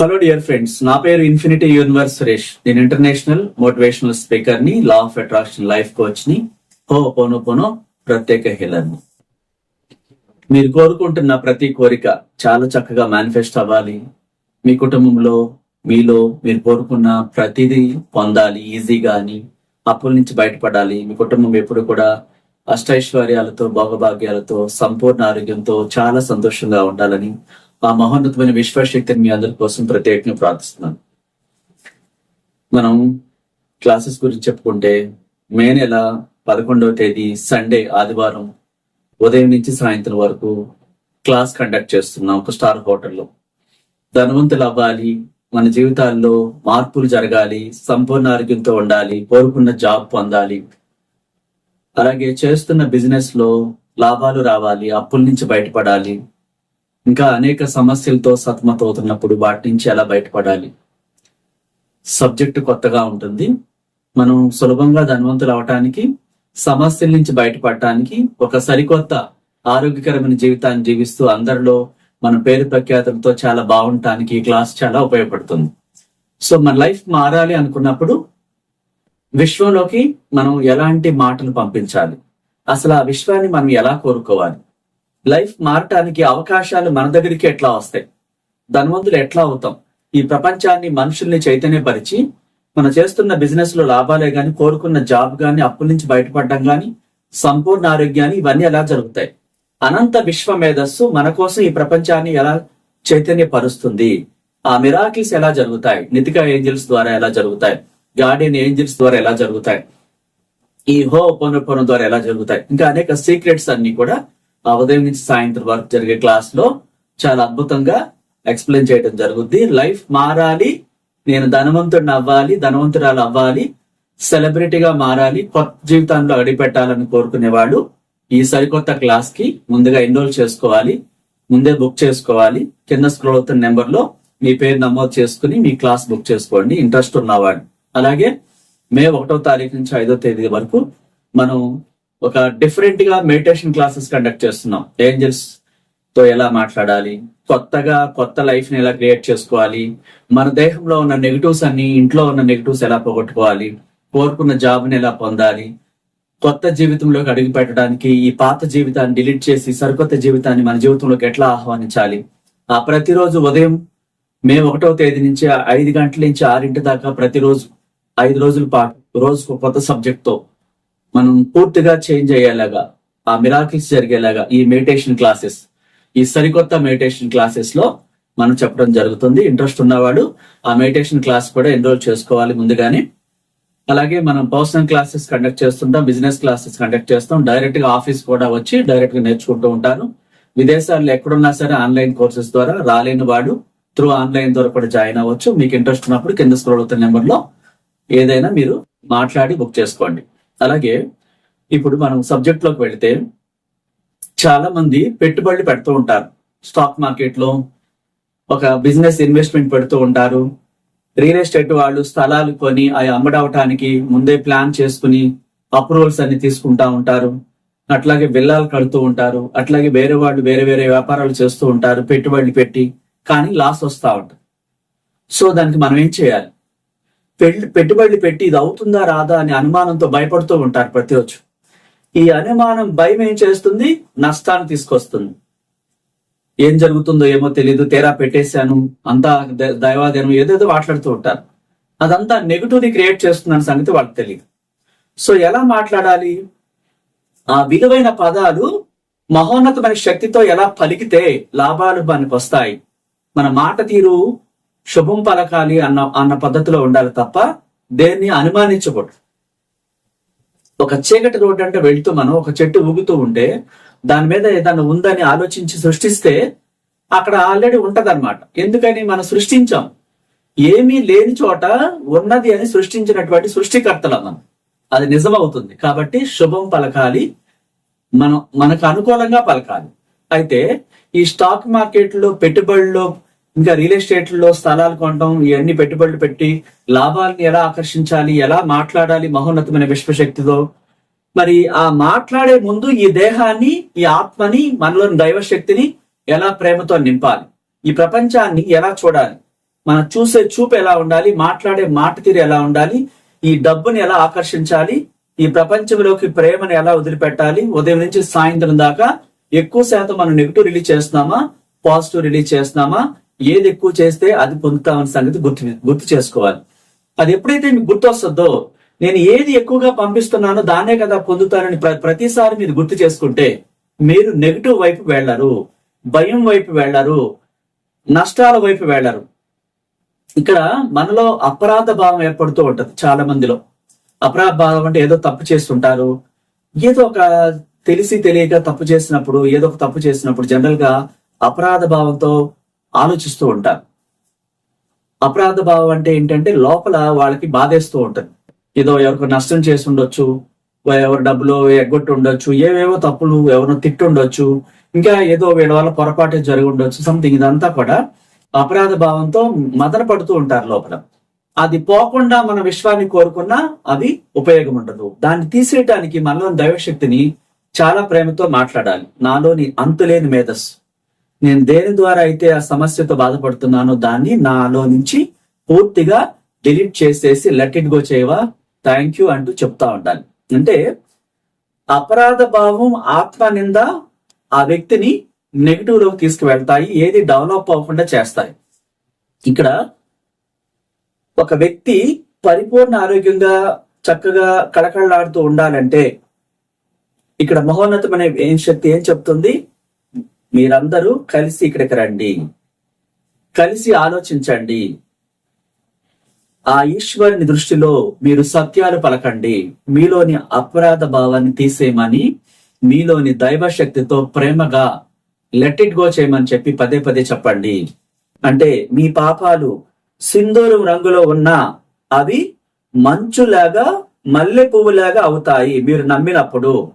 Hello dear friends నా పేరు infinity universe Suresh. నేను ఇంటర్నేషనల్ మోటివేషనల్ స్పీకర్ని లా ఆఫ్ అట్రాక్షన్ లైఫ్ కోచ్ని హో పోనో పోనో ప్రత్యేక హీలర్ని మీరు కోరుకుంటున్న ప్రతి కోరిక చాలా చక్కగా మేనిఫెస్ట్ అవ్వాలి. మీ కుటుంబంలో మీలో మీరు కోరుకున్న ప్రతిదీ పొందాలి ఈజీగా అని అప్పుల నుంచి బయటపడాలి. మీ కుటుంబం ఎప్పుడు కూడా అష్టైశ్వర్యాలతో భోగభాగ్యాలతో సంపూర్ణ ఆరోగ్యంతో చాలా సంతోషంగా ఉండాలని ఆ మహోన్నతమైన విశ్వశక్తిని మీ అందరి కోసం ప్రత్యేకంగా ప్రార్థిస్తున్నాను. మనం క్లాసెస్ గురించి చెప్పుకుంటే మే నెల పదకొండవ తేదీ సండే ఆదివారం ఉదయం నుంచి సాయంత్రం వరకు క్లాస్ కండక్ట్ చేస్తున్నాం ఒక స్టార్ హోటల్లో. ధనవంతులు అవ్వాలి మన జీవితాల్లో మార్పులు జరగాలి సంపూర్ణ ఆరోగ్యంతో ఉండాలి కోరుకున్న జాబ్ పొందాలి. అలాగే చేస్తున్న బిజినెస్లో లాభాలు రావాలి అప్పుల నుంచి బయటపడాలి. ఇంకా అనేక సమస్యలతో సతమతవుతున్నప్పుడు వాటి నుంచి ఎలా బయటపడాలి? సబ్జెక్టు కొత్తగా ఉంటుంది. మనం సులభంగా ధనవంతులు అవటానికి సమస్యల నుంచి బయటపడటానికి ఒక సరికొత్త ఆరోగ్యకరమైన జీవితాన్ని జీవిస్తూ అందరిలో మన పేరు ప్రఖ్యాతులతో చాలా బాగుండటానికి ఈ క్లాస్ చాలా ఉపయోగపడుతుంది. సో మన లైఫ్ మారాలి అనుకున్నప్పుడు విశ్వంలోకి మనం ఎలాంటి మాటలు పంపించాలి? అసలు ఆ విశ్వాన్ని మనం ఎలా కోరుకోవాలి? లైఫ్ మారటానికి అవకాశాలు మన దగ్గరికి ఎట్లా వస్తాయి? ధనవంతులు ఎట్లా అవుతాం? ఈ ప్రపంచాన్ని మనుషుల్ని చైతన్యపరిచి మనం చేస్తున్న బిజినెస్లో లాభాలే గాని కోరుకున్న జాబ్ గాని అప్పుల నుంచి బయటపడడం గాని సంపూర్ణ ఆరోగ్యాన్ని ఇవన్నీ ఎలా జరుగుతాయి? అనంత విశ్వ మేధస్సు మన కోసం ఈ ప్రపంచాన్ని ఎలా చైతన్యపరుస్తుంది? ఆ మిరాకిల్స్ ఎలా జరుగుతాయి? నితిక ఏంజల్స్ ద్వారా ఎలా జరుగుతాయి? గార్డియన్ ఏంజల్స్ ద్వారా ఎలా జరుగుతాయి? ఈ హో పొనపొన ద్వారా ఎలా జరుగుతాయి? ఇంకా అనేక సీక్రెట్స్ అన్ని కూడా ఉదయం నుంచి సాయంత్రం వరకు జరిగే క్లాస్లో చాలా అద్భుతంగా ఎక్స్ప్లెయిన్ చేయడం జరుగుద్ది. లైఫ్ మారాలి నేను ధనవంతుడిని అవ్వాలి ధనవంతురాలు అవ్వాలి సెలబ్రిటీగా మారాలి కొత్త జీవితంలో అడిపెట్టాలని కోరుకునేవాడు ఈ సరికొత్త క్లాస్కి ముందుగా ఎన్రోల్ చేసుకోవాలి ముందే బుక్ చేసుకోవాలి. కింద స్క్రోల్ అవుతున్న నెంబర్లో మీ పేరు నమోదు చేసుకుని మీ క్లాస్ బుక్ చేసుకోండి. ఇంట్రెస్ట్ ఉన్నవాడు అలాగే మే ఒకటో తారీఖు నుంచి ఐదో తేదీ వరకు మనం ఒక డిఫరెంట్గా మెడిటేషన్ క్లాసెస్ కండక్ట్ చేస్తున్నాం. ఏంజల్స్తో ఎలా మాట్లాడాలి? కొత్తగా కొత్త లైఫ్ని ఎలా క్రియేట్ చేసుకోవాలి? మన దేహంలో ఉన్న నెగిటివ్స్ అన్ని ఇంట్లో ఉన్న నెగిటివ్స్ ఎలా పోగొట్టుకోవాలి? కోరుకున్న జాబ్ని ఎలా పొందాలి? కొత్త జీవితంలోకి అడుగు పెట్టడానికి ఈ పాత జీవితాన్ని డిలీట్ చేసి సరికొత్త జీవితాన్ని మన జీవితంలోకి ఎట్లా ఆహ్వానించాలి? ఆ ప్రతిరోజు ఉదయం మే ఒకటో తేదీ నుంచి ఐదు గంటల నుంచి ఆరింటి దాకా ప్రతిరోజు ఐదు రోజుల పాటు రోజుకు కొత్త సబ్జెక్ట్తో మనం పూర్తిగా చేంజ్ అయ్యేలాగా ఆ మిరాకిల్స్ జరిగేలాగా ఈ మెడిటేషన్ క్లాసెస్ ఈ సరికొత్త మెడిటేషన్ క్లాసెస్లో మనం చెప్పడం జరుగుతుంది. ఇంట్రెస్ట్ ఉన్నవాడు ఆ మెడిటేషన్ క్లాస్ కూడా ఎన్రోల్ చేసుకోవాలి ముందుగానే. అలాగే మనం పర్సనల్ క్లాసెస్ కండక్ట్ చేస్తుంటాం బిజినెస్ క్లాసెస్ కండక్ట్ చేస్తాం. డైరెక్ట్గా ఆఫీస్ కూడా వచ్చి డైరెక్ట్గా నేర్చుకుంటూ ఉంటాను. విదేశాల్లో ఎక్కడున్నా సరే ఆన్లైన్ కోర్సెస్ ద్వారా రాలేని వాడు త్రూ ఆన్లైన్ ద్వారా కూడా జాయిన్ అవ్వచ్చు. మీకు ఇంట్రెస్ట్ ఉన్నప్పుడు కింద స్క్రోల్ అవుతున్న నెంబర్లో ఏదైనా మీరు మాట్లాడి బుక్ చేసుకోండి. అలాగే ఇప్పుడు మనం సబ్జెక్ట్లోకి వెళితే చాలా మంది పెట్టుబడులు పెడుతూ ఉంటారు. స్టాక్ మార్కెట్లో ఒక బిజినెస్ ఇన్వెస్ట్మెంట్ పెడుతూ ఉంటారు. రియల్ ఎస్టేట్ వాళ్ళు స్థలాలు కొని అవి అమ్మడవటానికి ముందే ప్లాన్ చేసుకుని అప్రూవల్స్ అన్ని తీసుకుంటా ఉంటారు. అట్లాగే బిల్లాలు కడుతూ ఉంటారు. అట్లాగే వేరే వాళ్ళు వేరే వేరే వ్యాపారాలు చేస్తూ ఉంటారు. పెట్టుబడులు పెట్టి కానీ లాస్ వస్తూ ఉంటుంది సో దానికి మనం ఏం చేయాలి? పెళ్ళి పెట్టుబడులు పెట్టి ఇది అవుతుందా రాదా అని అనుమానంతో భయపడుతూ ఉంటారు ప్రతిరోజు. ఈ అనుమానం భయం ఏం చేస్తుంది? నష్టాన్ని తీసుకొస్తుంది. ఏం జరుగుతుందో ఏమో తెలియదు తేరా పెట్టేశాను అంతా ద- దైవాధీనం ఏదేదో మాట్లాడుతూ ఉంటారు. అదంతా నెగిటివ్ని క్రియేట్ చేస్తుందన్న సంగతి వాళ్ళకి తెలియదు సో ఎలా మాట్లాడాలి? ఆ విలువైన పదాలు మహోన్నతమైన శక్తితో ఎలా పలికితే లాభాలు మనకు వస్తాయి మన మాట తీరు శుభం పలకాలి అన్న అన్న పద్ధతిలో ఉండాలి తప్ప దేన్ని అనుమానించకూడదు. ఒక చీకటి రోడ్డు అంటే వెళ్తూ మనం ఒక చెట్టు ఊగుతూ ఉంటే దాని మీద ఏదైనా ఉందని ఆలోచించి సృష్టిస్తే అక్కడ ఆల్రెడీ ఉంటదన్నమాట. ఎందుకని మనం సృష్టించాం? ఏమీ లేని చోట ఉన్నది అని సృష్టించినటువంటి సృష్టికర్తలం మనం. అది నిజమవుతుంది. కాబట్టి శుభం పలకాలి మనం మనకు అనుకూలంగా పలకాలి. అయితే ఈ స్టాక్ మార్కెట్లో పెట్టుబడిలో ఇంకా రియల్ ఎస్టేట్లో స్థలాలు కొనడం ఇవన్నీ పెట్టుబడులు పెట్టి లాభాలను ఎలా ఆకర్షించాలి ఎలా మాట్లాడాలి మహోన్నతమైన విశ్వశక్తితో? మరి ఆ మాట్లాడే ముందు ఈ దేహాన్ని ఈ ఆత్మని మనలోని దైవశక్తిని ఎలా ప్రేమతో నింపాలి? ఈ ప్రపంచాన్ని ఎలా చూడాలి? మనం చూసే చూపు ఎలా ఉండాలి? మాట్లాడే మాట తీరు ఎలా ఉండాలి? ఈ డబ్బుని ఎలా ఆకర్షించాలి? ఈ ప్రపంచంలోకి ప్రేమను ఎలా వదిలిపెట్టాలి? ఉదయం నుంచి సాయంత్రం దాకా ఎక్కువ శాతం మనం నెగిటివ్ రిలీజ్ చేస్తున్నామా? పాజిటివ్ రిలీజ్ చేస్తున్నామా? ఏది ఎక్కువ చేస్తే అది పొందుతామన్న సంగతి గుర్తు గుర్తు చేసుకోవాలి. అది ఎప్పుడైతే మీకు గుర్తు వస్తుందో నేను ఏది ఎక్కువగా పంపిస్తున్నానో దాన్నే కదా పొందుతానని ప్రతిసారి మీరు గుర్తు చేసుకుంటే మీరు నెగిటివ్ వైపు వెళ్ళరు భయం వైపు వెళ్ళరు నష్టాల వైపు వెళ్ళరు. ఇక్కడ మనలో అపరాధ భావం ఏర్పడుతూ ఉంటది చాలా మందిలో అపరాధ భావం అంటే ఏదో తప్పు చేస్తుంటారు ఏదో ఒక తెలిసి తెలియక తప్పు చేసినప్పుడు ఏదో ఒక తప్పు చేసినప్పుడు జనరల్గా అపరాధ భావంతో ఆలోచిస్తూ ఉంటారు. అపరాధ భావం అంటే ఏంటంటే లోపల వాళ్ళకి బాధేస్తూ ఉంటది. ఏదో ఎవరికి నష్టం చేసి ఉండొచ్చు ఎవరి డబ్బులు ఎగ్గొట్టి ఉండొచ్చు ఏవేవో తప్పులు ఎవరినో తిట్టుండొచ్చు ఇంకా ఏదో వీళ్ళ వల్ల పొరపాటు జరిగి ఉండొచ్చు సంథింగ్ ఇదంతా కూడా అపరాధ భావంతో మదన పడుతూ ఉంటారు లోపల. అది పోకుండా మన విశ్వాన్ని కోరుకున్నా అది ఉపయోగం ఉండదు. దాన్ని తీసేయటానికి మనలోని దైవశక్తిని చాలా ప్రేమతో మాట్లాడాలి. నాలోని అంతులేని మేధస్సు. నేను దేని ద్వారా అయితే ఆ సమస్యతో బాధపడుతున్నానో దాన్ని నాలో నుంచి పూర్తిగా డిలీట్ చేసేసి లెట్ ఇట్ గో చేయవా? థ్యాంక్ యూ అంటూ చెప్తా ఉండాలి. అంటే అపరాధ భావం ఆత్మ నింద ఆ వ్యక్తిని నెగిటివ్లోకి తీసుకువెళ్తాయి ఏది డెవలప్ అవ్వకుండా చేస్తాయి. ఇక్కడ ఒక వ్యక్తి పరిపూర్ణ ఆరోగ్యంగా చక్కగా కళకళలాడుతూ ఉండాలంటే ఇక్కడ మహోన్నతమైన ఏం శక్తి ఏం చెప్తుంది? మీరందరూ కలిసి ఇక్కడికి రండి. కలిసి ఆలోచించండి. ఆ ఈశ్వరుని దృష్టిలో మీరు సత్యాలు పలకండి. మీలోని అపరాధ భావాన్ని తీసేయమని మీలోని దైవ శక్తితో ప్రేమగా లెట్ ఇట్ గో చేయమని చెప్పి పదే పదే చెప్పండి. అంటే మీ పాపాలు సింధూరం రంగులో ఉన్న అవి మంచులాగా మల్లె పువ్వులాగా అవుతాయి మీరు నమ్మినప్పుడు.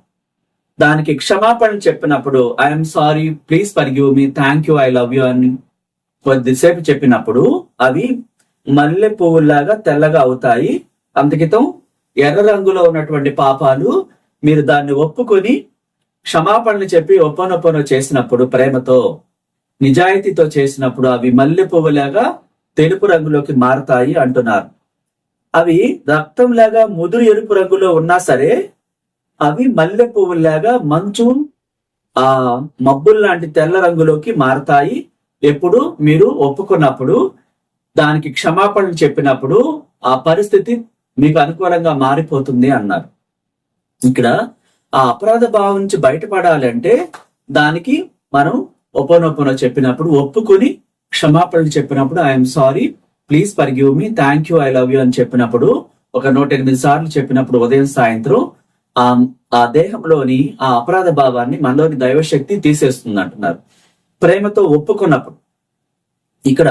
దానికి క్షమాపణ చెప్పినప్పుడు I'm sorry please forgive me thank you I love you అని కొద్దిసేపు చెప్పినప్పుడు అవి మల్లె పువ్వులాగా తెల్లగా అవుతాయి. అంతకితం ఎర్ర రంగులో ఉన్నటువంటి పాపాలు మీరు దాన్ని ఒప్పుకొని క్షమాపణలు చెప్పి ఒప్పనొప్పన చేసినప్పుడు ప్రేమతో నిజాయితీతో చేసినప్పుడు అవి మల్లె పువ్వులాగా తెలుపు రంగులోకి మారతాయి అంటున్నారు. అవి రక్తంలాగా ముదురు ఎరుపు రంగులో ఉన్నా సరే అవి మల్లె పువ్వులాగా మంచు ఆ మబ్బుల్ లాంటి తెల్ల రంగులోకి మారతాయి. ఎప్పుడు మీరు ఒప్పుకున్నప్పుడు దానికి క్షమాపణలు చెప్పినప్పుడు ఆ పరిస్థితి మీకు అనుకూలంగా మారిపోతుంది అన్నారు. ఇక్కడ ఆ అపరాధ భావం నుంచి బయటపడాలంటే దానికి మనం ఒప్పనొప్పనో చెప్పినప్పుడు ఒప్పుకొని క్షమాపణలు చెప్పినప్పుడు I'm sorry please forgive me thank you I love you అని చెప్పినప్పుడు ఒక నూట ఎనిమిది సార్లు చెప్పినప్పుడు ఉదయం సాయంత్రం ఆ ఆ దేహంలోని ఆ అపరాధ భావాన్ని మనలోని దైవశక్తి తీసేస్తుంది అంటున్నారు. ప్రేమతో ఒప్పుకున్నప్పుడు. ఇక్కడ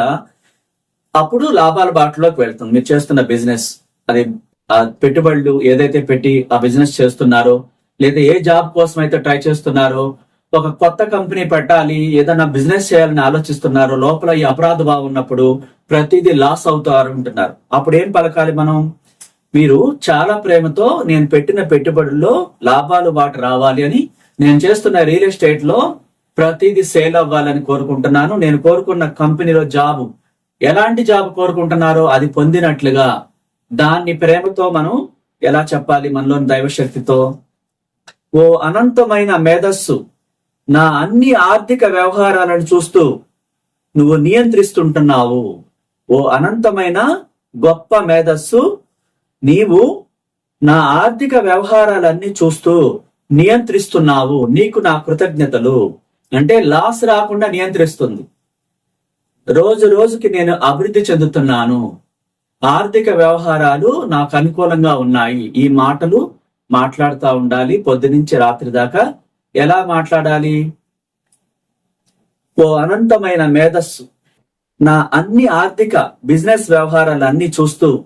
అప్పుడు లాభాల బాటలోకి వెళ్తుంది. మీరు చేస్తున్న బిజినెస్ అది ఆ పెట్టుబడులు ఏదైతే పెట్టి ఆ బిజినెస్ చేస్తున్నారో లేదా ఏ జాబ్ కోసం అయితే ట్రై చేస్తున్నారో ఒక కొత్త కంపెనీ పెట్టాలి ఏదైనా బిజినెస్ చేయాలని ఆలోచిస్తున్నారో లోపల ఈ అపరాధ భావం ఉన్నప్పుడు ప్రతిదీ లాస్ అవుతారు అంటున్నారు. అప్పుడు ఏం పలకాలి మనం? మీరు చాలా ప్రేమతో నేను పెట్టిన పెట్టుబడుల్లో లాభాలు బాట రావాలి అని నేను చేస్తున్న రియల్ ఎస్టేట్లో ప్రతిదీ సేల్ అవ్వాలని కోరుకుంటున్నాను. నేను కోరుకున్న కంపెనీలో జాబ్ ఎలాంటి జాబ్ కోరుకుంటున్నారో అది పొందినట్లుగా దాన్ని ప్రేమతో మనం ఎలా చెప్పాలి? మనలోని దైవశక్తితో. ఓ అనంతమైన మేధస్సు నా అన్ని ఆర్థిక వ్యవహారాలను చూస్తూ నువ్వు నియంత్రిస్తుంటున్నావు. ఓ అనంతమైన గొప్ప మేధస్సు నీవు నా ఆర్థిక వ్యవహారాలన్నీ చూస్తూ నియంత్రిస్తున్నావు. నీకు నా కృతజ్ఞతలు. అంటే లాస్ రాకుండా నియంత్రిస్తుంది. రోజు రోజుకి నేను అభివృద్ధి చెందుతున్నాను. ఆర్థిక వ్యవహారాలు నాకు అనుకూలంగా ఉన్నాయి. ఈ మాటలు మాట్లాడుతూ ఉండాలి. పొద్దునుంచి రాత్రి దాకా ఎలా మాట్లాడాలి? ఓ అనంతమైన మేధస్సు. నా అన్ని ఆర్థిక బిజినెస్ వ్యవహారాలన్నీ చూస్తూ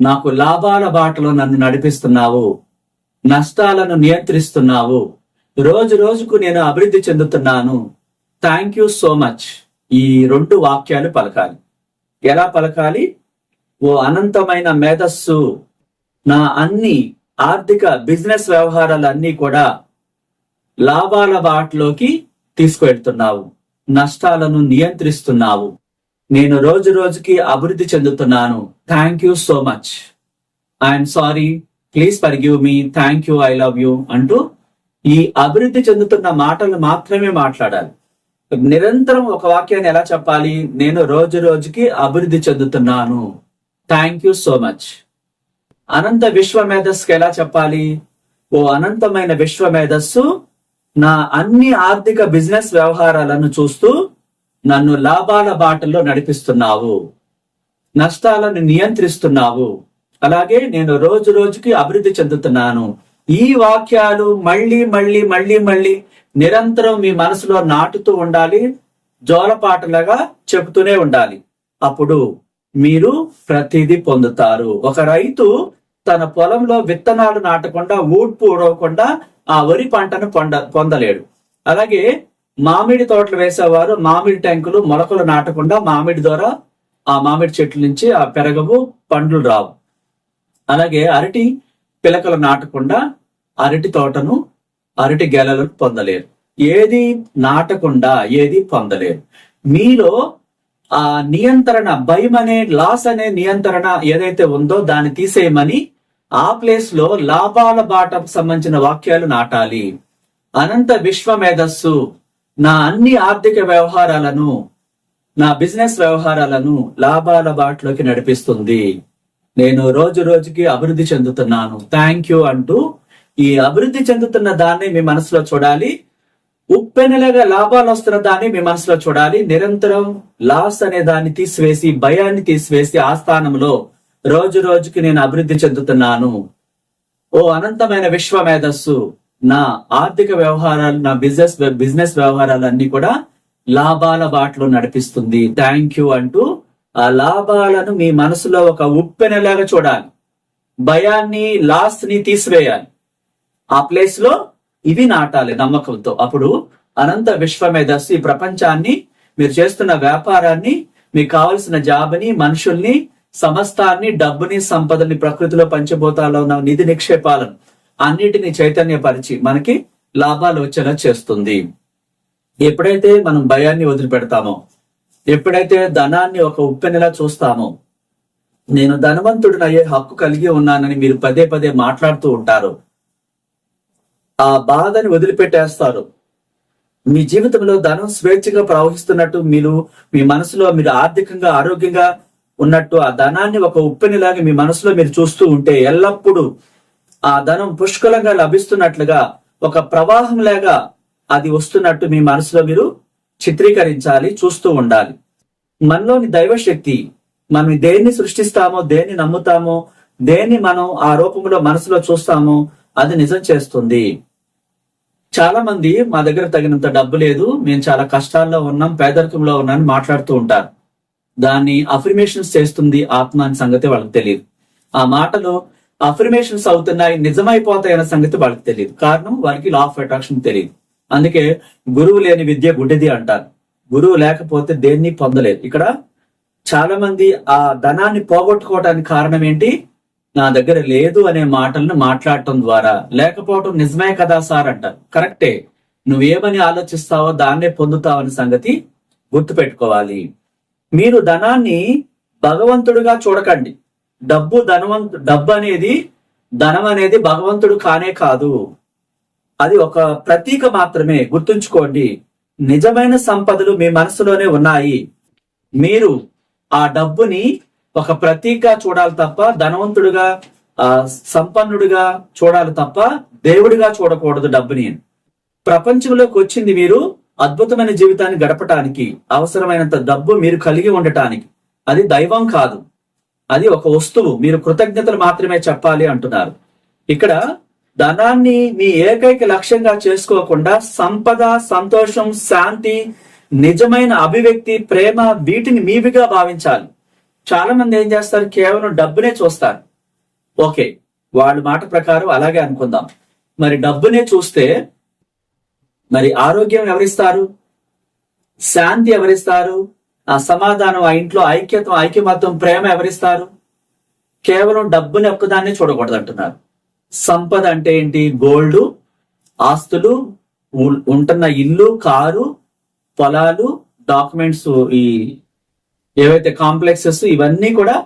నాకు లాభాల బాటలో నన్ను నడిపిస్తున్నావు నష్టాలను నియంత్రిస్తున్నావు. రోజు రోజుకు నేను అభివృద్ధి చెందుతున్నాను. థ్యాంక్ యూ సో మచ్ ఈ రెండు వాక్యాలు పలకాలి. ఎలా పలకాలి? ఓ అనంతమైన మేధస్సు నా అన్ని ఆర్థిక బిజినెస్ వ్యవహారాలన్నీ కూడా లాభాల బాటలోకి తీసుకువెళ్తున్నావు. నష్టాలను నియంత్రిస్తున్నావు. నేను రోజు రోజుకి అభివృద్ధి చెందుతున్నాను. Thank you so much I'm sorry please forgive me thank you I love you అంటూ ఈ అభివృద్ధి చెందుతున్న మాటలు మాత్రమే మాట్లాడాలి. నిరంతరం ఒక వాక్యాన్ని ఎలా చెప్పాలి? నేను రోజు రోజుకి అభివృద్ధి చెందుతున్నాను. థ్యాంక్ యూ సో మచ్ అనంత విశ్వ మేధస్సుకి ఎలా చెప్పాలి? ఓ అనంతమైన విశ్వ మేధస్సు నా అన్ని ఆర్థిక బిజినెస్ వ్యవహారాలను చూస్తూ నన్ను లాభాల బాటల్లో నడిపిస్తున్నావు. నష్టాలను నియంత్రిస్తున్నావు. అలాగే నేను రోజు రోజుకి అభివృద్ధి చెందుతున్నాను. ఈ వాక్యాలు మళ్ళీ మళ్ళీ మళ్ళీ మళ్ళీ నిరంతరం మీ మనసులో నాటుతూ ఉండాలి. జోలపాటలుగా చెబుతూనే ఉండాలి. అప్పుడు మీరు ప్రతిదీ పొందుతారు. ఒక రైతు తన పొలంలో విత్తనాలు నాటకుండా ఊడ్పు ఊడవకుండా ఆ వరి పంటను పొంద పొందలేడు. అలాగే మామిడి తోటలు వేసేవారు మామిడి ట్యాంకులు మొలకలు నాటకుండా మామిడి ద్వారా ఆ మామిడి చెట్ల నుంచి ఆ పెరగవు పండ్లు రావు. అలాగే అరటి పిలకలు నాటకుండా అరటి తోటను అరటి గెలలను పొందలేరు. ఏది నాటకుండా ఏది పొందలేరు. మీలో ఆ నియంత్రణ భయం అనే లాస్ అనే నియంత్రణ ఏదైతే ఉందో దాన్ని తీసేయమని ఆ ప్లేస్లో లాభాల బాటకు సంబంధించిన వాక్యాలు నాటాలి. అనంత విశ్వ మేధస్సు నా అన్ని ఆర్థిక వ్యవహారాలను నా బిజినెస్ వ్యవహారాలను లాభాల బాటలోకి నడిపిస్తుంది. నేను రోజు రోజుకి అభివృద్ధి చెందుతున్నాను. థ్యాంక్ యూ అంటూ ఈ అభివృద్ధి చెందుతున్న దాన్ని మీ మనసులో చూడాలి. ఉప్పెనలుగా లాభాలు వస్తున్న దాన్ని మీ మనసులో చూడాలి. నిరంతరం లాస్ అనే దాన్ని తీసివేసి భయాన్ని తీసివేసి ఆ స్థానంలో రోజు రోజుకి నేను అభివృద్ధి చెందుతున్నాను. ఓ అనంతమైన విశ్వ మేధస్సు నా ఆర్థిక వ్యవహారాలు నా బిజినెస్ బిజినెస్ వ్యవహారాలన్నీ కూడా లాభాల బాటలో నడిపిస్తుంది. థ్యాంక్ యూ అంటూ ఆ లాభాలను మీ మనసులో ఒక ఉప్పెనలాగా చూడాలి. భయాన్ని లాస్ని తీసివేయాలి. ఆ ప్లేస్లో ఇవి నాటాలి నమ్మకంతో. అప్పుడు అనంత విశ్వమేధస్సు ఈ ప్రపంచాన్ని మీరు చేస్తున్న వ్యాపారాన్ని మీకు కావలసిన జాబ్ని మనుషుల్ని సమస్తాన్ని డబ్బుని సంపదని ప్రకృతిలో పంచభూతాల్లో ఉన్న నిధి నిక్షేపాలను అన్నిటిని చైతన్యపరిచి మనకి లాభాలు వచ్చేలా చేస్తుంది. ఎప్పుడైతే మనం భయాన్ని వదిలిపెడతామో ఎప్పుడైతే ధనాన్ని ఒక ఉప్పెనలా చూస్తామో నేను ధనవంతుడిని అయ్యే హక్కు కలిగి ఉన్నానని మీరు పదే పదే మాట్లాడుతూ ఉంటారు. ఆ బాధని వదిలిపెట్టేస్తారు. మీ జీవితంలో ధనం స్వేచ్ఛగా ప్రవహిస్తున్నట్టు మీరు మీ మనసులో మీరు ఆర్థికంగా ఆరోగ్యంగా ఉన్నట్టు ఆ ధనాన్ని ఒక ఉప్పెనిలాగా మీ మనసులో మీరు చూస్తూ ఉంటే ఎల్లప్పుడూ ఆ ధనం పుష్కలంగా లభిస్తున్నట్లుగా ఒక ప్రవాహం లాగా అది వస్తున్నట్టు మీ మనసులో మీరు చిత్రీకరించాలి చూస్తూ ఉండాలి. మనలోని దైవశక్తి మనం దేన్ని సృష్టిస్తామో దేన్ని నమ్ముతామో దేన్ని మనం ఆ రూపంలో మనసులో చూస్తామో అది నిజం చేస్తుంది. చాలా మంది మా దగ్గర తగినంత డబ్బు లేదు మేము చాలా కష్టాల్లో ఉన్నాం పేదరికంలో ఉన్నాం మాట్లాడుతూ ఉంటారు. దాన్ని అఫర్మేషన్స్ చేస్తుంది ఆత్మ అని సంగతి వాళ్ళకి తెలియదు. ఆ మాటలు అఫర్మేషన్స్ అవుతున్నాయి నిజమైపోతాయన్న సంగతి వాళ్ళకి తెలియదు. కారణం వారికి లా ఆఫ్ అట్రాక్షన్ తెలియదు. అందుకే గురువు లేని విద్య గుడ్డిది అంటారు. గురువు లేకపోతే దేన్ని పొందలేదు ఇక్కడ చాలా మంది ఆ ధనాన్ని పోగొట్టుకోవడానికి కారణం ఏంటి? నా దగ్గర లేదు అనే మాటలను మాట్లాడటం ద్వారా. లేకపోవటం నిజమే కదా సార్ అంటారు. కరెక్టే. నువ్వేమని ఆలోచిస్తావో దాన్నే పొందుతావని సంగతి గుర్తుపెట్టుకోవాలి. మీరు ధనాన్ని భగవంతుడుగా చూడకండి. డబ్బు ధనవంతు డబ్బు అనేది ధనం అనేది భగవంతుడు కానే కాదు. అది ఒక ప్రతీక మాత్రమే. గుర్తుంచుకోండి. నిజమైన సంపదలు మీ మనసులోనే ఉన్నాయి. మీరు ఆ డబ్బుని ఒక ప్రతీక చూడాలి తప్ప ధనవంతుడుగా ఆ సంపన్నుడిగా చూడాలి తప్ప దేవుడిగా చూడకూడదు డబ్బుని. ప్రపంచంలోకి వచ్చింది మీరు అద్భుతమైన జీవితాన్ని గడపటానికి అవసరమైనంత డబ్బు మీరు కలిగి ఉండటానికి. అది దైవం కాదు. అది ఒక వస్తువు. మీరు కృతజ్ఞతలు మాత్రమే చెప్పాలి అంటున్నారు. ఇక్కడ ధనాన్ని మీ ఏకైక లక్ష్యంగా చేసుకోకుండా సంపద సంతోషం శాంతి నిజమైన అభివ్యక్తి ప్రేమ వీటిని మీవిగా భావించాలి. చాలా మంది ఏం చేస్తారు? కేవలం డబ్బునే చూస్తారు. ఓకే వాళ్ళ మాట ప్రకారం అలాగే అనుకుందాం. మరి డబ్బునే చూస్తే మరి ఆరోగ్యం ఎవరిస్తారు? శాంతి ఎవరిస్తారు? సమాధానం ఆ ఇంట్లో ఐక్యత్వం ఐక్యమత్వం ప్రేమ ఎవరిస్తారు? కేవలం డబ్బుని ఒక్కదాన్ని చూడకూడదు అంటున్నారు సంపద అంటే ఏంటి? గోల్డ్ ఆస్తులు ఉంటున్న ఇల్లు కారు పొలాలు డాక్యుమెంట్స్ ఈ ఏవైతే కాంప్లెక్సెస్ ఇవన్నీ కూడా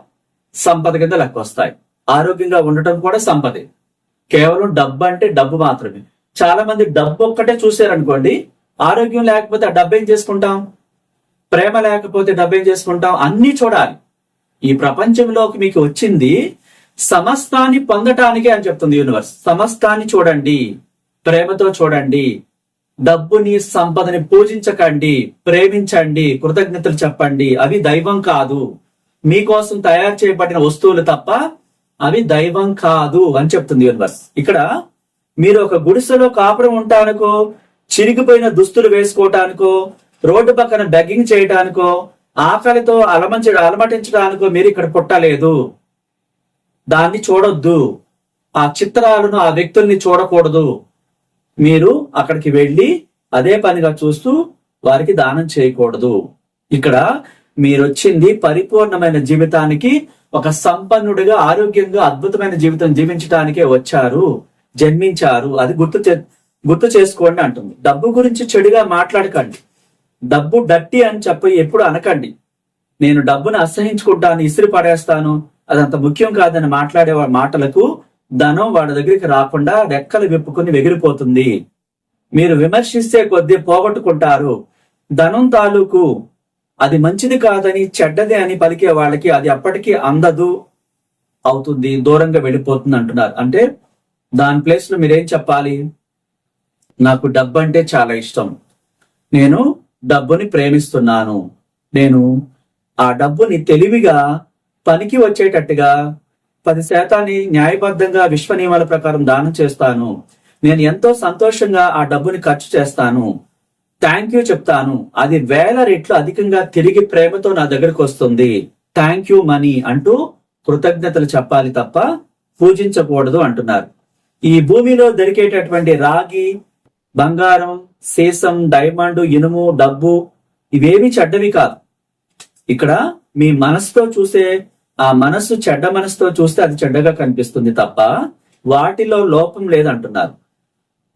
సంపద కింద లెక్క వస్తాయి. ఆరోగ్యంగా ఉండటం కూడా సంపదే. కేవలం డబ్బు అంటే డబ్బు మాత్రమే. చాలా మంది డబ్బు ఒక్కటే చూసారనుకోండి ఆరోగ్యం లేకపోతే ఆ డబ్బు ఏం చేసుకుంటాం? ప్రేమ లేకపోతే డబ్బేం చేసుకుంటాం? అన్ని చూడాలి. ఈ ప్రపంచంలోకి మీకు వచ్చింది సమస్తాన్ని పొందటానికే అని చెప్తుంది యూనివర్స్ సమస్తాన్ని చూడండి. ప్రేమతో చూడండి. డబ్బుని సంపదని పూజించకండి. ప్రేమించండి. కృతజ్ఞతలు చెప్పండి. అవి దైవం కాదు. మీకోసం తయారు చేయబడిన వస్తువులు తప్ప అవి దైవం కాదు అని చెప్తుంది యూనివర్స్ ఇక్కడ మీరు ఒక గుడిసెలో కాపురం ఉంటానికో చిరిగిపోయిన దుస్తులు వేసుకోవటానికో రోడ్డు పక్కన బెగ్గింగ్ చేయటానికో ఆకలితో అలమంచ అలమటించడానికో మీరు ఇక్కడ పుట్టలేదు. దాన్ని చూడొద్దు. ఆ చిత్రాలను ఆ వ్యక్తుల్ని చూడకూడదు. మీరు అక్కడికి వెళ్ళి అదే పనిగా చూస్తూ వారికి దానం చేయకూడదు. ఇక్కడ మీరు వచ్చింది పరిపూర్ణమైన జీవితానికి ఒక సంపన్నుడిగా ఆరోగ్యంగా అద్భుతమైన జీవితం జీవించడానికే వచ్చారు జన్మించారు. అది గుర్తు చే- గుర్తు చేసుకోండి అంటుంది. డబ్బు గురించి చెడుగా మాట్లాడకండి. డబ్బు డట్టి అని చెప్పి ఎప్పుడు అనకండి. నేను డబ్బును అసహించుకుంటాను ఇసిరి పడేస్తాను. అదంత ముఖ్యం కాదని మాట్లాడే మాటలకు ధనం వాడి దగ్గరికి రాకుండా రెక్కలు విప్పుకుని వెగిరిపోతుంది. మీరు విమర్శిస్తే కొద్దీ పోగొట్టుకుంటారు. ధనం తాలూకు అది మంచిది కాదని చెడ్డది అని పలికే వాళ్ళకి అది అప్పటికీ అందదు అవుతుంది దూరంగా వెళ్ళిపోతుంది అంటున్నారు. అంటే దాని ప్లేస్లో మీరేం చెప్పాలి? నాకు డబ్బు అంటే చాలా ఇష్టం. నేను డబ్బుని ప్రేమిస్తున్నాను. నేను ఆ డబ్బుని తెలివిగా పనికి వచ్చేటట్టుగా పది శాతాన్ని న్యాయబద్ధంగా విశ్వ నియమాల ప్రకారం దానం చేస్తాను. నేను ఎంతో సంతోషంగా ఆ డబ్బుని ఖర్చు చేస్తాను. థ్యాంక్ యూ చెప్తాను. అది వేల రెట్లు అధికంగా తిరిగి ప్రేమతో నా దగ్గరకు వస్తుంది. థ్యాంక్ యూ మనీ అంటూ కృతజ్ఞతలు చెప్పాలి తప్ప పూజించకూడదు అంటున్నారు. ఈ భూమిలో దొరికేటటువంటి రాగి బంగారం సీసం డైమండ్ ఇనుము డబ్బు ఇవేవి చెడ్డవి కాదు. ఇక్కడ మీ మనసుతో చూసే ఆ మనస్సు చెడ్డ మనసుతో చూస్తే అది చెడ్డగా కనిపిస్తుంది తప్ప వాటిలో లోపం లేదంటున్నారు.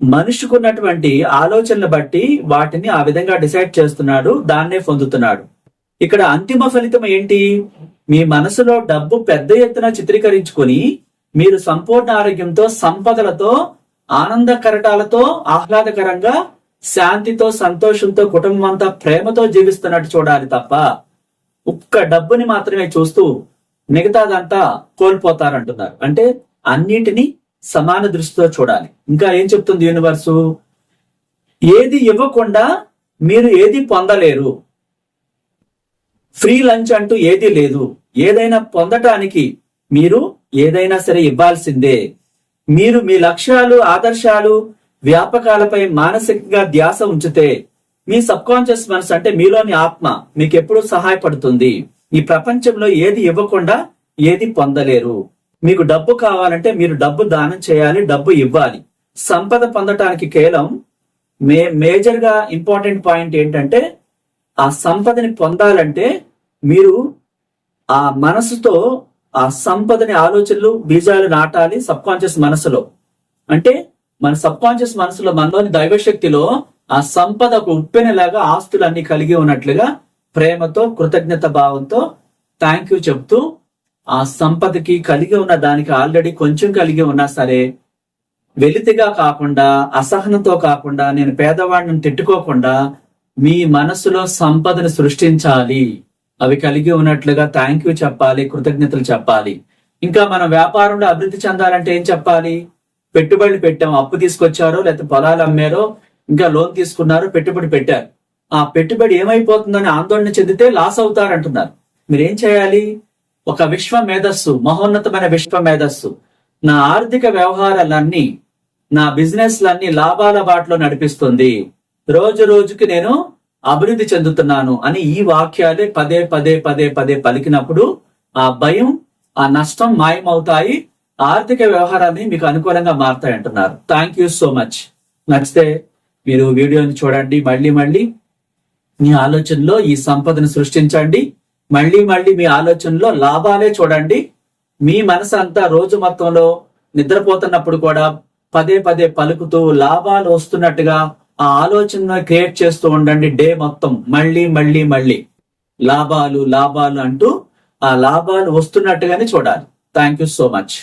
మనిషికున్నటువంటి ఆలోచనలు బట్టి వాటిని ఆ విధంగా డిసైడ్ చేస్తున్నాడు దాన్నే పొందుతున్నాడు. ఇక్కడ అంతిమ ఫలితం ఏంటి? మీ మనసులో డబ్బు పెద్ద ఎత్తున చిత్రీకరించుకొని మీరు సంపూర్ణ ఆరోగ్యంతో సంపదలతో ఆనంద కరటాలతో ఆహ్లాదకరంగా శాంతితో సంతోషంతో కుటుంబం అంతా ప్రేమతో జీవిస్తున్నట్టు చూడాలి తప్ప ఒక్క డబ్బుని మాత్రమే చూస్తూ మిగతాదంతా కోల్పోతారంటున్నారు. అంటే అన్నిటినీ సమాన దృష్టితో చూడాలి. ఇంకా ఏం చెప్తుంది యూనివర్సు? ఏది ఇవ్వకుండా మీరు ఏది పొందలేరు. ఫ్రీ లంచ్ అంటూ ఏదీ లేదు. ఏదైనా పొందటానికి మీరు ఏదైనా సరే ఇవ్వాల్సిందే. మీరు మీ లక్ష్యాలు ఆదర్శాలు వ్యాపకాలపై మానసికంగా ధ్యాస ఉంచితే మీ సబ్ కాన్షియస్ మనసు అంటే మీలోని ఆత్మ మీకు ఎప్పుడూ సహాయపడుతుంది. ఈ ప్రపంచంలో ఏది ఇవ్వకుండా ఏది పొందలేరు. మీకు డబ్బు కావాలంటే మీరు డబ్బు దానం చేయాలి డబ్బు ఇవ్వాలి. సంపద పొందటానికి కేవలం మే మేజర్గా ఇంపార్టెంట్ పాయింట్ ఏంటంటే ఆ సంపదని పొందాలంటే మీరు ఆ మనసుతో ఆ సంపదని ఆలోచనలు బీజాలు నాటాలి సబ్ కాన్షియస్ మనసులో. అంటే మన సబ్ కాన్షియస్ మనసులో మనలోని దైవశక్తిలో ఆ సంపద ఒక ఉప్పెనలాగా ఆస్తులన్నీ కలిగి ఉన్నట్లుగా ప్రేమతో కృతజ్ఞత భావంతో థ్యాంక్ యూ చెప్తూ ఆ సంపదకి కలిగి ఉన్న దానికి ఆల్రెడీ కొంచెం కలిగి ఉన్నా సరే వెలితిగా కాకుండా అసహనంతో కాకుండా నేను పేదవాడిని తిట్టుకోకుండా మీ మనసులో సంపదను సృష్టించాలి. అవి కలిగి ఉన్నట్లుగా థ్యాంక్ యూ చెప్పాలి కృతజ్ఞతలు చెప్పాలి. ఇంకా మన వ్యాపారంలో అభివృద్ధి చెందాలంటే ఏం చెప్పాలి? పెట్టుబడులు పెట్టాం అప్పు తీసుకొచ్చారో లేకపోతే పొలాలు అమ్మారో ఇంకా లోన్ తీసుకున్నారో పెట్టుబడి పెట్టారు. ఆ పెట్టుబడి ఏమైపోతుందని ఆందోళన చెందితే లాస్ అవుతారంటున్నారు. మీరేం చేయాలి? ఒక విశ్వ మేధస్సు మహోన్నతమైన విశ్వ మేధస్సు. నా ఆర్థిక వ్యవహారాలన్నీ నా బిజినెస్లన్నీ లాభాల బాటలో నడిపిస్తుంది. రోజు రోజుకి నేను అభివృద్ధి చెందుతున్నాను అని ఈ వాక్యాలే పదే పదే పదే పదే పలికినప్పుడు ఆ భయం ఆ నష్టం మాయమవుతాయి. ఆర్థిక వ్యవహారాన్ని మీకు అనుకూలంగా మారుతాయి అంటున్నారు. థ్యాంక్ యూ సో మచ్ నచ్చితే మీరు వీడియోని చూడండి. మళ్ళీ మళ్ళీ మీ ఆలోచనలో ఈ సంపదను సృష్టించండి. మళ్ళీ మళ్ళీ మీ ఆలోచనలో లాభాలే చూడండి. మీ మనసు అంతా రోజు మొత్తంలో నిద్రపోతున్నప్పుడు కూడా పదే పదే పలుకుతూ లాభాలు వస్తున్నట్టుగా ఆ ఆలోచన క్రియేట్ చేస్తూ ఉండండి డే మొత్తం. మళ్ళీ మళ్ళీ మళ్ళీ లాభాలు లాభాలు అంటూ ఆ లాభాలు వస్తున్నట్టుగానే చూడాలి. Thank you so much